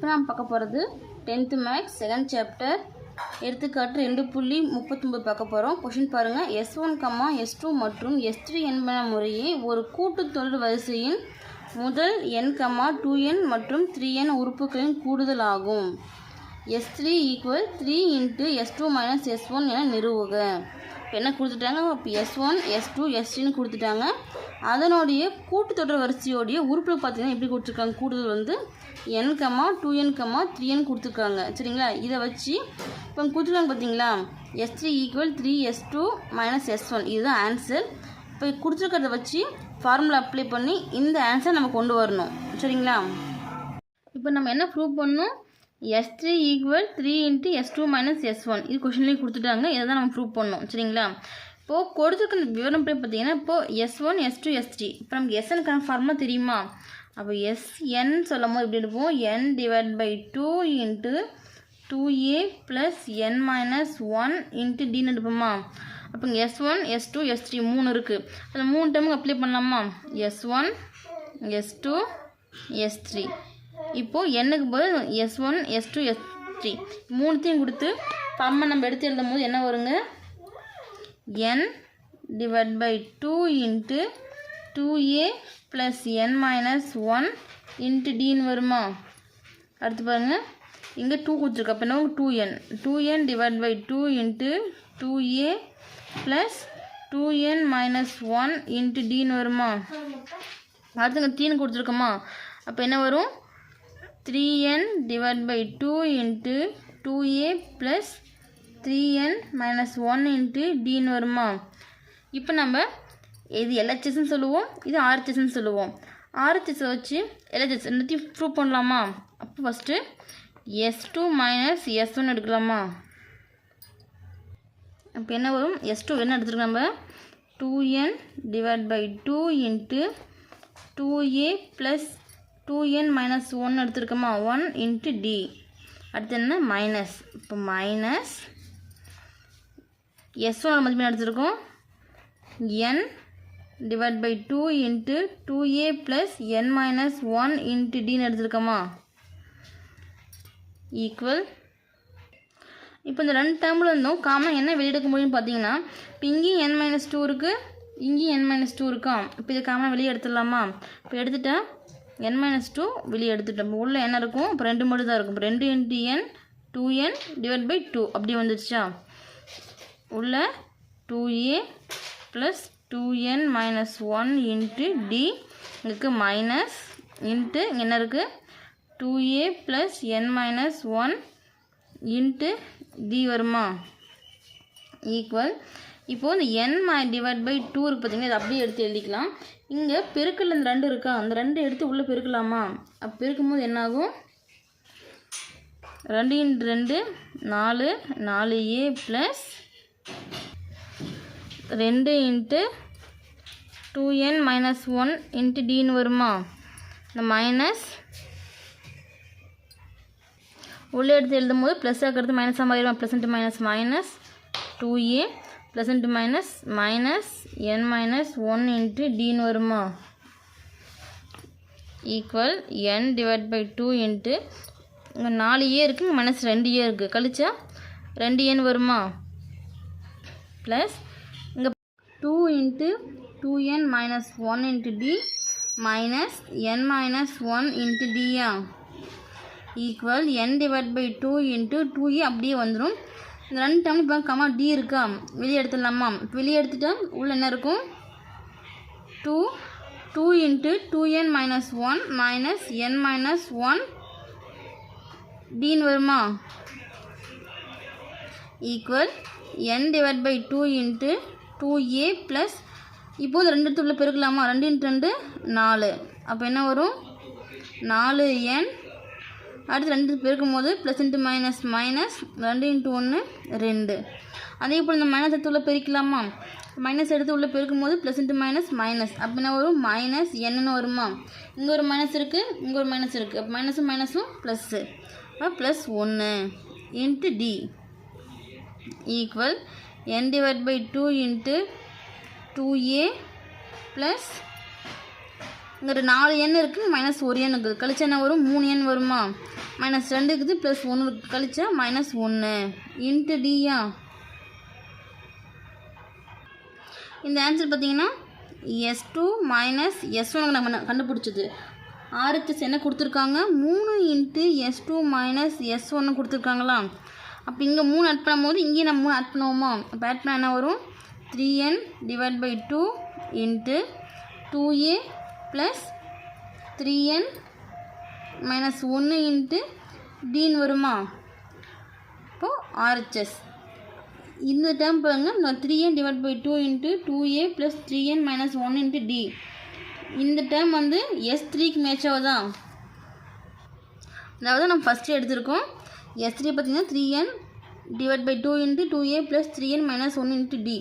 இப்போ நாம் பார்க்க போகிறது டென்த்து மேக்ஸ் செகண்ட் சாப்டர் எடுத்துக்காட்டு ரெண்டு புள்ளி முப்பத்தொம்பது பார்க்க போகிறோம் கொஷின் பாருங்கள் S one comma S two மற்றும் எஸ் த்ரீ என்பன முறையே ஒரு கூட்டுத்தொடர் வரிசையின் முதல் என் கம்மா டூ என் மற்றும் த்ரீ என் உறுப்புகளின் கூடுதல் ஆகும் S three equal three into S two minus S one என நிறுவுக. என்ன கொடுத்துட்டாங்க இப்போ S one S two S த்ரீன்னு கொடுத்துட்டாங்க. அதனுடைய கூட்டுத்தொடர் வரிசையோடைய உறுப்புகள் பார்த்தீங்கன்னா எப்படி கொடுத்துருக்காங்க? கூடுதல் வந்து என் கம்மா டூ என் கம்மா த்ரீ என் கொடுத்துருக்காங்க. சரிங்களா? இதை வச்சு இப்போ கொடுத்துருக்காங்க பார்த்தீங்களா S three equal three S two minus S one இதுதான் ஆன்சர் இப்போ கொடுத்துருக்கிறத வச்சு ஃபார்முலா அப்ளை பண்ணி இந்த ஆன்சர் நம்ம கொண்டு வரணும். சரிங்களா? இப்போ நம்ம என்ன ப்ரூவ் பண்ணணும்? S three equal three into S two minus S one இது கொஷின்லேயும் கொடுத்துட்டாங்க. இதை தான் நம்ம ப்ரூவ் பண்ணணும் சரிங்களா? இப்போது கொடுத்துருக்க விவரம் படி பார்த்தீங்கன்னா இப்போது S one S two S three இப்போ நமக்கு எஸ்என் கன்ஃபார்மாக தெரியுமா? அப்போ எஸ்என் சொல்லும் போது எப்படி எடுப்போம்? N divide by two into two a plus n minus one into டின்னு எடுப்போமா? அப்போ இங்கே S one S two S three மூணு இருக்குது அந்த மூணு டைமுக்கு அப்ளை பண்ணலாமா? S one S two S three இப்போது எண்ணுக்கு பதில் S one S two S three மூணுத்தையும் கொடுத்து பம்மை நம்ம எடுத்து எழுதும் போது என்ன வருங்க? N divide by two into two a plus n minus one into டின்னு வருமா? அடுத்து பாருங்கள் இங்கே டூ கொடுத்துருக்கு. அப்போ என்ன two n two n divide by two into two a plus two n minus one into டின்னு வருமா? அடுத்துங்க டீன்னு கொடுத்துருக்கோமா? அப்போ என்ன வரும்? Three n divide by two into two a plus three n minus one into டின்னு வருமா? இப்போ நம்ம இது எல்ஹெச்எஸ்ன்னு சொல்லுவோம் இது ஆர்ஹெச்எஸ்ன்னு சொல்லுவோம். ஆர்ஹெச்எஸை வச்சு எல்ஹெச்எஸ் ரெண்டுத்தையும் ப்ரூவ் பண்ணலாமா? அப்போ first S two minus S one எடுக்கலாமா? அப்போ என்ன வரும்? எஸ் டூ என்ன எடுத்துருக்கோம் நம்ம? Two n divide by two into two a plus two n minus one எடுத்துருக்கோமா? One into D அடுத்து என்ன? மைனஸ் இப்போ மைனஸ் எஸ் ஒன் மதிப்பெண் எடுத்துருக்கோம். N divide by two into two a plus n minus one into டின்னு எடுத்துருக்கோமா? Equal இப்போ இந்த ரெண்டு டேர்மில் இருந்தும் காமன் என்ன வெளியெடுக்க முடியும்னு பார்த்தீங்கன்னா இப்போ இங்கேயும் என் மைனஸ் டூ இருக்குது இங்கேயும் என் மைனஸ் டூ இருக்கா? இப்போ இது காமன் வெளியே எடுத்துடலாமா? இப்போ எடுத்துட்டா என் மைனஸ் டூ வெளியே எடுத்துட்டோம். உள்ள என்ன இருக்கும்? இப்போ ரெண்டு மட்டும் தான் இருக்கும். இப்போ ரெண்டு into n two n divide by two அப்படி வந்துடுச்சா? உள்ள two a plus two n minus one into d இருக்கு மைனஸ் இன்ட்டு என்ன இருக்குது two a plus n minus one into d வருமா? ஈக்குவல் இப்போது இந்த n my divide by two இருக்குது பார்த்தீங்கன்னா இதை அப்படியே எடுத்து எழுதிக்கலாம். இங்கே பெருக்கல் இந்த ரெண்டு இருக்கா? அந்த ரெண்டு எடுத்து உள்ளே பெருக்கலாமா? அப்போ பெருக்கும்போது என்னாகும் ரெண்டு இன்ட்டு ரெண்டு நாலு நாலு ஏ ப்ளஸ் ரெண்டு into two n minus one into டின்னு வருமா? இந்த மைனஸ் உள்ளே எடுத்து எழுதும் போது ப்ளஸ் ஆக்கிறது மைனஸாக மாறிடும்? Plus into minus minus two a plus into minus minus n minus one into டின்னு வருமா? Equal n divide by two into இங்கே நாலு ஏ இருக்குது இங்கே மைனஸ் ரெண்டு ஏ இருக்குது கழிச்சா ரெண்டு ஏன் வருமா? ப்ளஸ் இங்கே two into two n minus one into d minus n minus one into Diya equal n divide by two into two a அப்படியே வந்துடும் இந்த ரெண்டு டைம் இப்போ கமா டி இருக்கா? வெளியே எடுத்துடலாமா? வெளியே எடுத்துட்டா உள்ளே என்ன இருக்கும்? Two two into two n minus one minus n minus one டின்னு வருமா? Equal n divide by two into two a plus இப்போது ரெண்டு இடத்துல பெருக்கலாமா? ரெண்டு இன்ட்டு ரெண்டு நாலு. அப்போ என்ன வரும்? நாலு என் அடுத்து ரெண்டு பெருக்கும் போது ப்ளஸ் இன்ட்டு மைனஸ் மைனஸ் ரெண்டு இன்ட்டு ஒன்று ரெண்டு. அதே போல் இந்த மைனஸ் எடுத்து உள்ள பெருக்கலாமா? மைனஸ் எடுத்து உள்ளே பெருக்கும் போது ப்ளஸ் இன்ட்டு மைனஸ் மைனஸ் அப்படின்னா ஒரு வரும்? மைனஸ் என்னன்னு வருமா? இங்கே ஒரு மைனஸ் இருக்குது இங்கே ஒரு மைனஸ் இருக்குது அப்போ மைனஸும் மைனஸும் ப்ளஸ்ஸு அப்போ ப்ளஸ் ஒன்று into d equal n divide by two into two a plus இங்கே ஒரு நாலு எண் இருக்குது மைனஸ் ஒரு எண் இருக்குது. கழிச்சா என்ன வரும்? மூணு எண் வருமா? மைனஸ் ரெண்டு இருக்குது ப்ளஸ் ஒன்று இருக்குது கழிச்சா மைனஸ் ஒன்று இன்ட்டு டியா இந்த ஆன்சர் பார்த்தீங்கன்னா S two minus S one நம்ம கண்டுபிடிச்சது? ஆர்ஹெச்எஸ் என்ன கொடுத்துருக்காங்க? மூணு into S two minus S ஒன்று கொடுத்துருக்காங்களா? அப்போ இங்கே மூணு ஆட் பண்ணும்போது இங்கேயே நம்ம மூணு ஆட் பண்ணுவோமா? அப்போ ஆட் பண்ணால் என்ன வரும்? Three n divide by two into two a plus three n minus ஒன்று இன்ட்டு டின்னு வருமா? இப்போது ஆர்ஹெச்எஸ் இந்த டேர்ம் பாருங்கள் நான் three n divide by two into two a plus three n minus one into d இந்த டேர்ம் வந்து S த்ரீக்கு மேட்ச் ஆகுதா? அதாவது நம்ம ஃபஸ்ட்டு எடுத்திருக்கோம் எஸ் த்ரீ பார்த்தீங்கன்னா three n divide by two into two a plus three n minus one into d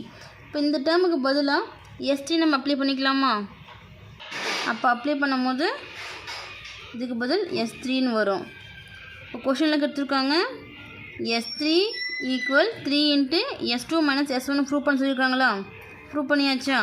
இப்போ இந்த டேர்முக்கு பதிலாக எஸ்டி நம்ம அப்ளை பண்ணிக்கலாமா? அப்போ அப்ளை பண்ணும்போது இதுக்கு பதில் எஸ் த்ரீன்னு வரும். இப்போ கொஷனில் கொடுத்துருக்காங்க S three equal three into S two minus S ஒன்று ப்ரூவ் பண்ண சொல்லியிருக்காங்களா? ப்ரூவ் பண்ணியாச்சா?